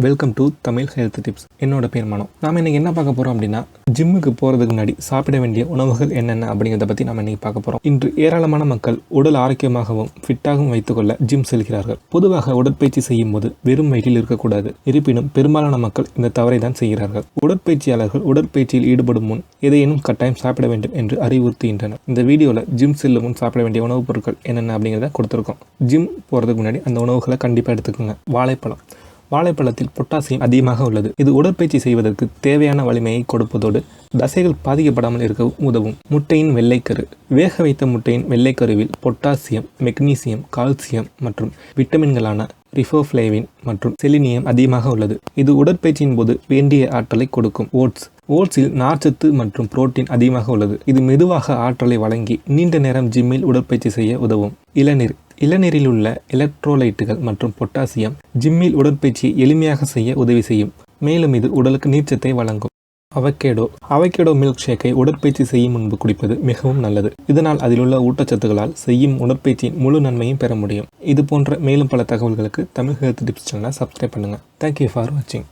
Welcome to Tamil health tips என்னோட பேர் மனோ. நாம இன்னைக்கு என்ன பார்க்க போகிறோம் அப்படின்னா ஜிம்முக்கு போகிறதுக்கு முன்னாடி சாப்பிட வேண்டிய உணவுகள் என்னென்ன அப்படிங்கிறத பற்றி நம்ம இன்றைக்கி பார்க்க போகிறோம் இன்று ஏராளமான மக்கள் உடல் ஆரோக்கியமாகவும் ஃபிட்டாகவும் வைத்துக்கொள்ள ஜிம் செல்கிறார்கள். பொதுவாக உடற்பயிற்சி செய்யும் போது வெறும் வயிற்றில் இருக்கக்கூடாது. இருப்பினும் பெரும்பாலான மக்கள் இந்த தவறை தான் செய்கிறார்கள். உடற்பயிற்சியாளர்கள் உடற்பயிற்சியில் ஈடுபடும் முன் எதையேனும் கட்டாயம் சாப்பிட வேண்டும் என்று அறிவுறுத்துகின்றனர். இந்த வீடியோவில் ஜிம் செல்லும் முன் சாப்பிட வேண்டிய உணவுப் பொருட்கள் என்னென்ன அப்படிங்கிறத கொடுத்துருக்கோம். ஜிம் போகிறதுக்கு முன்னாடி அந்த உணவுகளை கண்டிப்பாக எடுத்துக்கோங்க. வாழைப்பழம். வாழைப்பழத்தில் பொட்டாசியம் அதிகமாக உள்ளது. இது உடற்பயிற்சி செய்வதற்கு தேவையான வலிமையை கொடுப்பதோடு தசைகள் பாதிக்கப்படாமல் இருக்க உதவும். முட்டையின் வெள்ளைக்கரு. வேக வைத்த முட்டையின் வெள்ளைக்கருவில் பொட்டாசியம் மெக்னீசியம் கால்சியம் மற்றும் விட்டமின்களான ரிஃபோஃப்ளேவின் மற்றும் செலினியம் அதிகமாக உள்ளது. இது உடற்பயிற்சியின் போது வேண்டிய ஆற்றலை கொடுக்கும். ஓட்ஸ். ஓட்ஸில் நார்ச்சத்து மற்றும் புரோட்டீன் அதிகமாக உள்ளது. இது மெதுவாக ஆற்றலை வழங்கி நீண்ட நேரம் ஜிம்மில் உடற்பயிற்சி செய்ய உதவும். இளநீர். இளநீரில் உள்ள எலக்ட்ரோலைட்டுகள் மற்றும் பொட்டாசியம் ஜிம்மில் உடற்பயிற்சியை எளிமையாக செய்ய உதவி செய்யும். மேலும் இது உடலுக்கு நீர்ச்சத்தை வழங்கும். அவகேடோ அவகேடோ மில்க் ஷேக்கை உடற்பயிற்சி செய்யும் முன்பு குடிப்பது மிகவும் நல்லது. இதனால் அதில் உள்ள ஊட்டச்சத்துகளால் செய்யும் உடற்பயிற்சியின் முழு நன்மையும் பெற முடியும். இது போன்ற மேலும் பல தகவல்களுக்கு தமிழ் ஹெல்த் டிப்ஸ் சேனலை சப்ஸ்கிரைப் பண்ணுங்கள் தேங்க்யூ ஃபார் வாட்சிங்